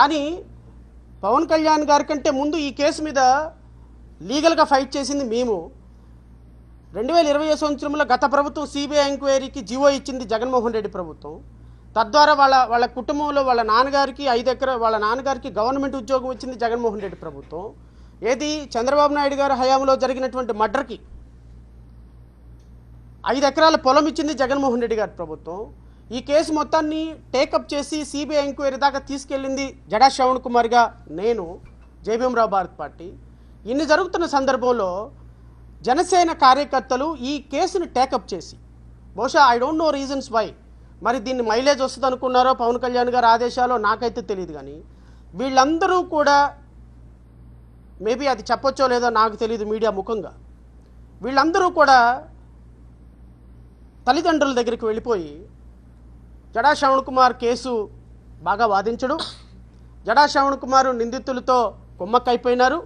కానీ పవన్ కళ్యాణ్ గారి కంటే ముందు ఈ కేసు మీద లీగల్గా ఫైట్ చేసింది మేము. రెండు వేల ఇరవై సంవత్సరంలో గత ప్రభుత్వం సిబిఐ ఎంక్వైరీకి జీవో ఇచ్చింది జగన్మోహన్ రెడ్డి ప్రభుత్వం. తద్వారా వాళ్ళ వాళ్ళ కుటుంబంలో వాళ్ళ నాన్నగారికి ఐదు ఎకర వాళ్ళ నాన్నగారికి గవర్నమెంట్ ఉద్యోగం వచ్చింది జగన్మోహన్ రెడ్డి ప్రభుత్వం. ఏది? చంద్రబాబు నాయుడు గారు హయాంలో జరిగినటువంటి మర్డర్కి ఐదు ఎకరాల పొలం ఇచ్చింది జగన్మోహన్ రెడ్డి గారి ప్రభుత్వం. ఈ కేసు మొత్తాన్ని టేకప్ చేసి సిబిఐ ఎంక్వైరీ దాకా తీసుకెళ్ళింది జడా శ్రవణ్ కుమార్గా నేను జయభీమరావు భారత్ పార్టీ. ఇన్ని జరుగుతున్న సందర్భంలో జనసేన కార్యకర్తలు ఈ కేసుని టేకప్ చేసి బహుశా I don't know reasons why మరి దీన్ని మైలేజ్ వస్తుంది అనుకున్నారో పవన్ కళ్యాణ్ గారి ఆదేశాలో నాకైతే తెలియదు కానీ వీళ్ళందరూ కూడా మేబీ అది చెప్పొచ్చో లేదో నాకు తెలియదు మీడియా ముఖంగా. వీళ్ళందరూ కూడా తల్లిదండ్రుల దగ్గరికి వెళ్ళిపోయి జడా శ్రవణ్ కుమార్ కేసు బాగా వాదించడు. జడా శ్రవణ్ కుమార్ నిందితులతో కుమ్మక్కైపోయినారు.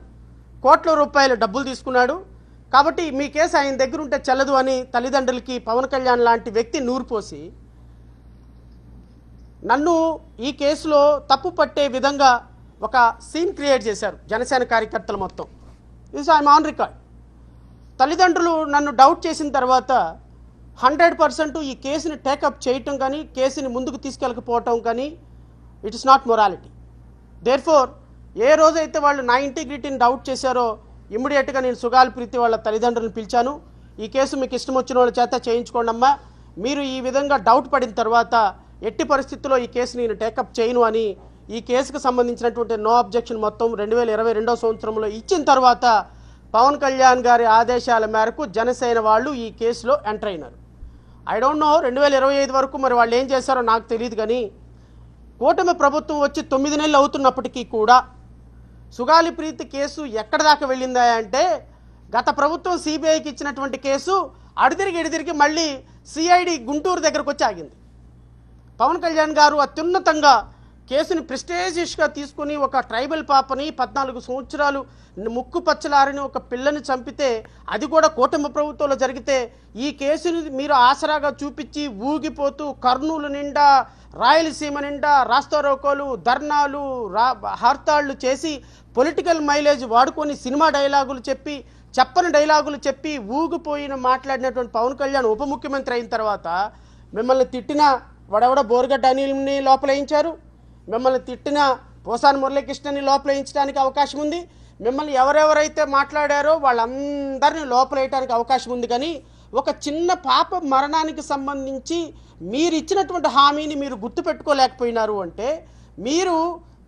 కోట్ల రూపాయలు డబ్బులు తీసుకున్నాడు. కాబట్టి మీ కేసు ఆయన దగ్గర ఉంటే చెల్లదు అని తల్లిదండ్రులకి పవన్ కళ్యాణ్ లాంటి వ్యక్తి నూరుపోసి నన్ను ఈ కేసులో తప్పు పట్టే విధంగా ఒక సీన్ క్రియేట్ చేశారు జనసేన కార్యకర్తలు మొత్తం. ఇది ఐఎమ్ ఆన్ రికార్డ్. తల్లిదండ్రులు నన్ను డౌట్ చేసిన తర్వాత హండ్రెడ్ పర్సెంట్ ఈ కేసుని టేకప్ చేయటం కానీ కేసుని ముందుకు తీసుకెళ్ళకపోవటం కానీ it is not morality there for a రోజైతే వాళ్ళు నా ఇంటిగ్రిటీని డౌట్ చేశారో ఇమ్మీడియట్గా నేను సుగాల్ ప్రీతి వాళ్ళ తల్లిదండ్రులను పిలిచాను. ఈ కేసు మీకు ఇష్టం వచ్చిన వాళ్ళ చేత చేయించుకోండి అమ్మా. మీరు ఈ విధంగా డౌట్ పడిన తర్వాత ఎట్టి పరిస్థితుల్లో ఈ కేసు నేను టేకప్ చేయను అని ఈ కేసుకు సంబంధించినటువంటి నో అబ్జెక్షన్ మొత్తం రెండు వేల ఇరవై రెండో సంవత్సరంలో ఇచ్చిన తర్వాత పవన్ కళ్యాణ్ గారి ఆదేశాల మేరకు జనసేన వాళ్ళు ఈ కేసులో ఎంటర్ అయినారు. ఐ డోంట్ నో రెండు వేల ఇరవై ఐదు వరకు మరి వాళ్ళు ఏం చేశారో నాకు తెలియదు కానీ కూటమి ప్రభుత్వం వచ్చి తొమ్మిది నెలలు అవుతున్నప్పటికీ కూడా సుగాలి ప్రీతి కేసు ఎక్కడ దాకా వెళ్ళిందా అంటే గత ప్రభుత్వం సిబిఐకి ఇచ్చినటువంటి కేసు అడిదిరిగి ఎడిదిరిగి మళ్ళీ సిఐడి గుంటూరు దగ్గరకు వచ్చి ఆగింది. పవన్ కళ్యాణ్ గారు అత్యున్నతంగా కేసుని ప్రెస్టేజియస్గా తీసుకుని ఒక ట్రైబల్ పాపని పద్నాలుగు సంవత్సరాలు ముక్కు పచ్చలారని ఒక పిల్లని చంపితే అది కూడా కూటమి ప్రభుత్వంలో జరిగితే ఈ కేసుని మీరు ఆసరాగా చూపించి ఊగిపోతూ కర్నూలు నిండా రాయలసీమ నిండా రాస్తారోకోలు ధర్నాలు రా హర్తాళ్ళు చేసి పొలిటికల్ మైలేజ్ వాడుకొని సినిమా డైలాగులు చెప్పి చెప్పని డైలాగులు చెప్పి ఊగిపోయిన మాట్లాడినటువంటి పవన్ కళ్యాణ్ ఉప ముఖ్యమంత్రి అయిన తర్వాత మిమ్మల్ని తిట్టిన వడవడ బోర్గడ్డ అనిల్ని లోపలేయించారు. మిమ్మల్ని తిట్టిన పోసాని మురళీకృష్ణని లోపలేయించడానికి అవకాశం ఉంది. మిమ్మల్ని ఎవరెవరైతే మాట్లాడారో వాళ్ళందరినీ లోపలేయడానికి అవకాశం ఉంది కానీ ఒక చిన్న పాప మరణానికి సంబంధించి మీరు ఇచ్చినటువంటి హామీని మీరు గుర్తుపెట్టుకోలేకపోయినారు అంటే మీరు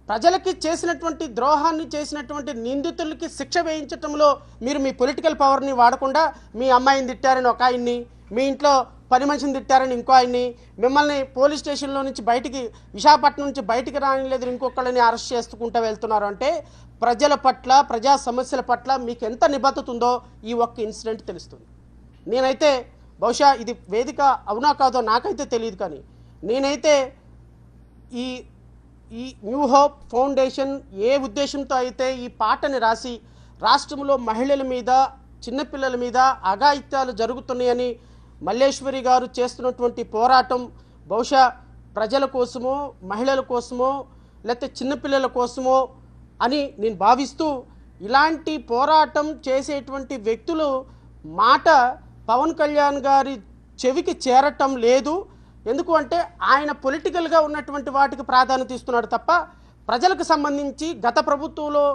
ప్రజలకి చేసినటువంటి ద్రోహాన్ని చేసినటువంటి నిందితులకి శిక్ష వేయించటంలో మీరు మీ పొలిటికల్ పవర్ని వాడకుండా మీ అమ్మాయిని తిట్టారని ఒక ఆయన్ని మీ ఇంట్లో పని మనిషిని తిట్టారని ఇంకో ఆయన్ని మిమ్మల్ని పోలీస్ స్టేషన్లో నుంచి బయటికి విశాఖపట్నం నుంచి బయటికి రానిలేదు ఇంకొకళ్ళని అరెస్ట్ చేసుకుంటూ వెళ్తున్నారు. అంటే ప్రజల పట్ల ప్రజా సమస్యల పట్ల మీకు ఎంత నిబద్ధత ఉందో ఈ ఒక్క ఇన్సిడెంట్ తెలుస్తుంది. నేనైతే బహుశా ఇది వేదిక అవునా కాదో నాకైతే తెలియదు కానీ నేనైతే ఈ ఈ న్యూ హోప్ ఫౌండేషన్ ఏ ఉద్దేశంతో అయితే ఈ పాటని రాసి రాష్ట్రంలో మహిళల మీద చిన్నపిల్లల మీద అఘాయిత్యాలు జరుగుతున్నాయని మల్లేశ్వరి గారు చేస్తున్నటువంటి పోరాటం బహుశా ప్రజల కోసమో మహిళల కోసమో లేకపోతే చిన్నపిల్లల కోసమో అని నేను భావిస్తూ ఇలాంటి పోరాటం చేసేటువంటి వ్యక్తులు మాట పవన్ కళ్యాణ్ గారి చెవికి చేరటం లేదు. ఎందుకు అంటే ఆయన పొలిటికల్గా ఉన్నటువంటి వాటికి ప్రాధాన్యత ఇస్తున్నాడు తప్ప ప్రజలకు సంబంధించి గత ప్రభుత్వంలో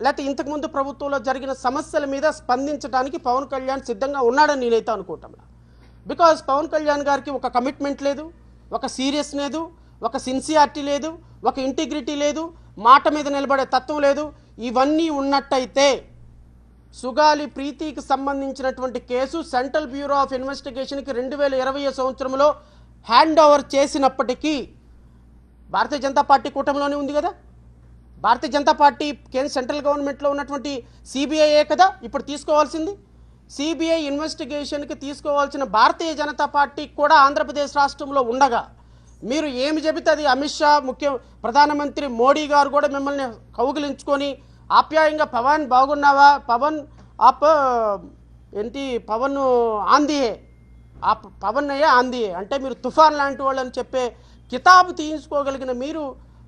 లేకపోతే ఇంతకుముందు ప్రభుత్వంలో జరిగిన సమస్యల మీద స్పందించడానికి పవన్ కళ్యాణ్ సిద్ధంగా ఉన్నాడని నేనైతే అనుకుంటున్నాను బికాజ్ పవన్ కళ్యాణ్ గారికి ఒక కమిట్మెంట్ లేదు ఒక సీరియస్ లేదు ఒక సిన్సియారిటీ లేదు ఒక ఇంటిగ్రిటీ లేదు మాట మీద నిలబడే తత్వం లేదు. ఇవన్నీ ఉన్నట్టయితే సుగాలి ప్రీతికి సంబంధించినటువంటి కేసు సెంట్రల్ బ్యూరో ఆఫ్ ఇన్వెస్టిగేషన్కి రెండు వేల ఇరవై సంవత్సరంలో హ్యాండ్ ఓవర్ చేసినప్పటికీ భారతీయ జనతా పార్టీ కూటమిలోనే ఉంది కదా? భారతీయ జనతా పార్టీ కేంద్ర సెంట్రల్ గవర్నమెంట్లో ఉన్నటువంటి సిబిఐఏ కదా? ఇప్పుడు తీసుకోవాల్సింది. సిబిఐ ఇన్వెస్టిగేషన్కి తీసుకోవాల్సిన భారతీయ జనతా పార్టీ కూడా ఆంధ్రప్రదేశ్ రాష్ట్రంలో ఉండగా మీరు ఏమి చెబితే అది అమిత్ షా ముఖ్య ప్రధానమంత్రి మోడీ గారు కూడా మిమ్మల్ని కౌగిలించుకొని ఆప్యాయంగా పవన్ బాగున్నావా? పవన్ ఆప్ ఏంటి పవన్ ఆందియే. ఆ పవన్ అయ్యే ఆందియే. అంటే మీరు తుఫాన్ లాంటి వాళ్ళని చెప్పే కితాబు తీయించుకోగలిగిన మీరు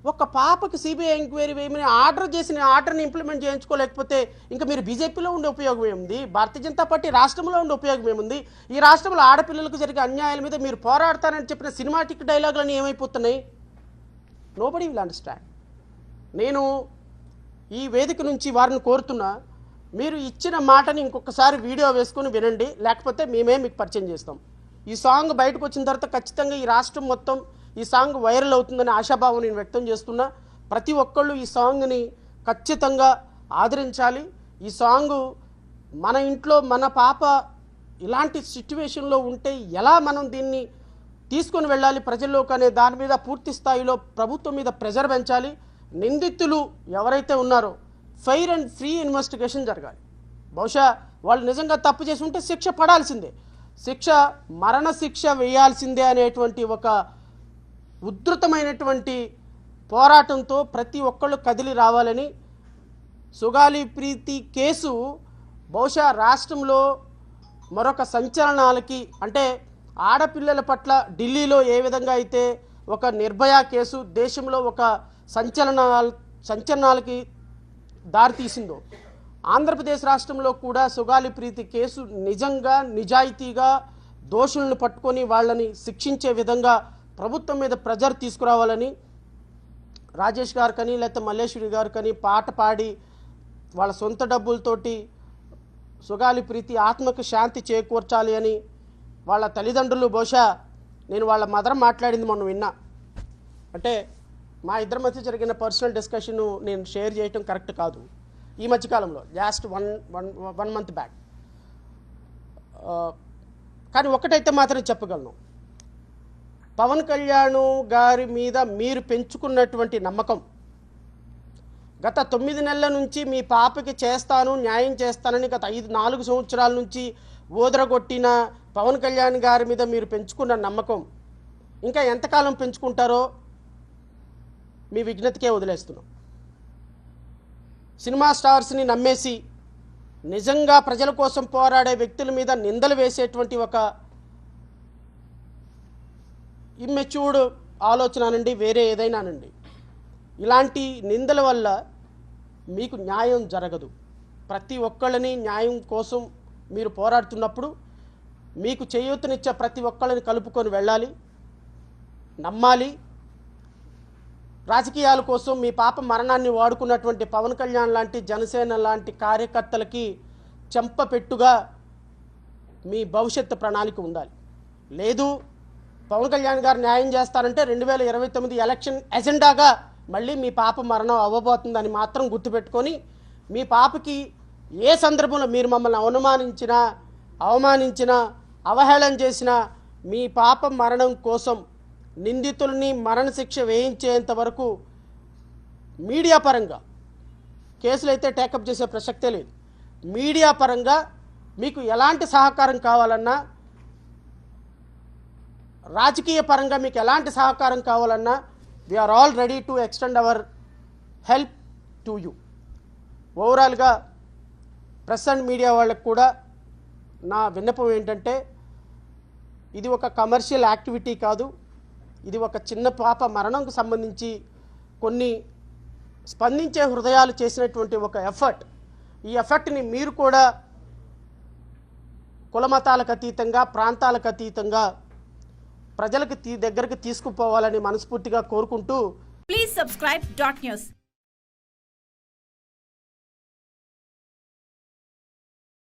ఒక పాపకి సిబిఐ ఎంక్వైరీ వేయమని ఆర్డర్ చేసిన ఆర్డర్ని ఇంప్లిమెంట్ చేయించుకోలేకపోతే ఇంకా మీరు బీజేపీలో ఉండే ఉపయోగం ఏముంది? భారతీయ జనతా పార్టీ రాష్ట్రంలో ఉండే ఉపయోగం ఏముంది? ఈ రాష్ట్రంలో ఆడపిల్లలకు జరిగే అన్యాయాల మీద మీరు పోరాడతానని చెప్పిన సినిమాటిక్ డైలాగులన్నీ ఏమైపోతున్నాయి? నోబడి విల్ అండర్స్టాండ్ నేను ఈ వేదిక నుంచి వారిని కోరుతున్నా మీరు ఇచ్చిన మాటని ఇంకొకసారి వీడియో వేసుకుని వినండి లేకపోతే మేమే మీకు పరిచయం చేస్తాం. ఈ సాంగ్ బయటకు వచ్చిన తర్వాత ఖచ్చితంగా ఈ రాష్ట్రం మొత్తం ఈ సాంగ్ వైరల్ అవుతుందని ఆశాభావం నేను వ్యక్తం చేస్తున్నా. ప్రతి ఒక్కళ్ళు ఈ సాంగ్ని ఖచ్చితంగా ఆదరించాలి. ఈ సాంగ్ మన ఇంట్లో మన పాప ఇలాంటి సిచ్యువేషన్లో ఉంటే ఎలా మనం దీన్ని తీసుకొని వెళ్ళాలి ప్రజల్లోకి అనే దాని మీద పూర్తి స్థాయిలో ప్రభుత్వం మీద ప్రెజర్ పెంచాలి. నిందితులు ఎవరైతే ఉన్నారో ఫెయిర్ అండ్ ఫ్రీ ఇన్వెస్టిగేషన్ జరగాలి. బహుశా వాళ్ళు నిజంగా తప్పు చేసి ఉంటే శిక్ష పడాల్సిందే. శిక్ష మరణ శిక్ష వేయాల్సిందే అనేటువంటి ఒక ఉధృతమైనటువంటి పోరాటంతో ప్రతి ఒక్కళ్ళు కదిలి రావాలని సుగాలి ప్రీతి కేసు బహుశా రాష్ట్రంలో మరొక సంచలనాలకి అంటే ఆడపిల్లల పట్ల ఢిల్లీలో ఏ విధంగా అయితే ఒక నిర్భయ కేసు దేశంలో ఒక సంచలనాల సంచలనాలకి దారితీసిందో ఆంధ్రప్రదేశ్ రాష్ట్రంలో కూడా సుగాలి ప్రీతి కేసు నిజంగా నిజాయితీగా దోషులను పట్టుకొని వాళ్ళని శిక్షించే విధంగా ప్రభుత్వం మీద ప్రెజర్ తీసుకురావాలని రాజేష్ గారు కానీ లేకపోతే మల్లేశ్వరి గారు కానీ పాట పాడి వాళ్ళ సొంత డబ్బులతోటి సుగాలి ప్రీతి ఆత్మకు శాంతి చేకూర్చాలి అని వాళ్ళ తల్లిదండ్రులు బహుశా నేను వాళ్ళ మదర్ మాట్లాడింది మొన్న విన్నా. అంటే మా ఇద్దరి మధ్య జరిగిన పర్సనల్ డిస్కషన్ నేను షేర్ చేయటం కరెక్ట్ కాదు. ఈ మధ్యకాలంలో last one one one month back. కానీ ఒకటైతే మాత్రం చెప్పగలను. పవన్ కళ్యాణ్ గారి మీద మీరు పెంచుకున్నటువంటి నమ్మకం. గత తొమ్మిది నెలల నుంచి మీ పాపకి చేస్తాను న్యాయం చేస్తానని గత ఐదు నాలుగు సంవత్సరాల నుంచి ఓదరగొట్టిన పవన్ కళ్యాణ్ గారి మీద మీరు పెంచుకున్న నమ్మకం. ఇంకా ఎంతకాలం పెంచుకుంటారో మీ విజ్ఞతకే వదిలేస్తున్నాం. సినిమా స్టార్స్ని నమ్మేసి నిజంగా ప్రజల కోసం పోరాడే వ్యక్తుల మీద నిందలు వేసేటువంటి ఒక ఇమ్మెచ్యూర్డ్ ఆలోచన అనండి వేరే ఏదైనానండి ఇలాంటి నిందల వల్ల మీకు న్యాయం జరగదు. ప్రతి ఒక్కళ్ళని న్యాయం కోసం మీరు పోరాడుతున్నప్పుడు మీకు చేయూతనిచ్చే ప్రతి ఒక్కళ్ళని కలుపుకొని వెళ్ళాలి నమ్మాలి. రాజకీయాల కోసం మీ పాప మరణాన్ని వాడుకున్నటువంటి పవన్ కళ్యాణ్ లాంటి జనసేన లాంటి కార్యకర్తలకి చెంపపెట్టుగా మీ భవిష్యత్తు ప్రణాళిక ఉండాలి. లేదు పవన్ కళ్యాణ్ గారు న్యాయం చేస్తారంటే రెండు వేల ఇరవై తొమ్మిది ఎలక్షన్ ఎజెండాగా మళ్ళీ మీ పాప మరణం అవ్వబోతుందని మాత్రం గుర్తుపెట్టుకొని మీ పాపకి ఏ సందర్భంలో మీరు మమ్మల్ని అవమానించినా అవమానించినా అవహేళన చేసినా మీ పాప మరణం కోసం నిందితుల్ని మరణశిక్ష వేయించేంత వరకు మీడియా పరంగా కేసులు అయితే టేకప్ చేసే ప్రసక్తే లేదు. మీడియా పరంగా మీకు ఎలాంటి సహకారం కావాలన్నా రాజకీయ పరంగా మీకు ఎలాంటి సహకారం కావాలన్నా we are all ready to extend our help to you ఓవరాల్గా ప్రెస్ అండ్ మీడియా వాళ్ళకు కూడా నా విన్నపం ఏంటంటే ఇది ఒక కమర్షియల్ యాక్టివిటీ కాదు. ఇది ఒక చిన్న పాప మరణంకు సంబంధించి కొన్ని స్పందించే హృదయాలు చేసినటువంటి ఒక ఎఫర్ట్ ఈ ఎఫర్ట్ని మీరు కూడా కులమతాలకు అతీతంగా ప్రాంతాలకు అతీతంగా ప్రజలకు తీ దగ్గరికి తీసుకుపోవాలని మనస్ఫూర్తిగా కోరుకుంటూ ప్లీజ్ సబ్స్క్రైబ్ డాట్ న్యూస్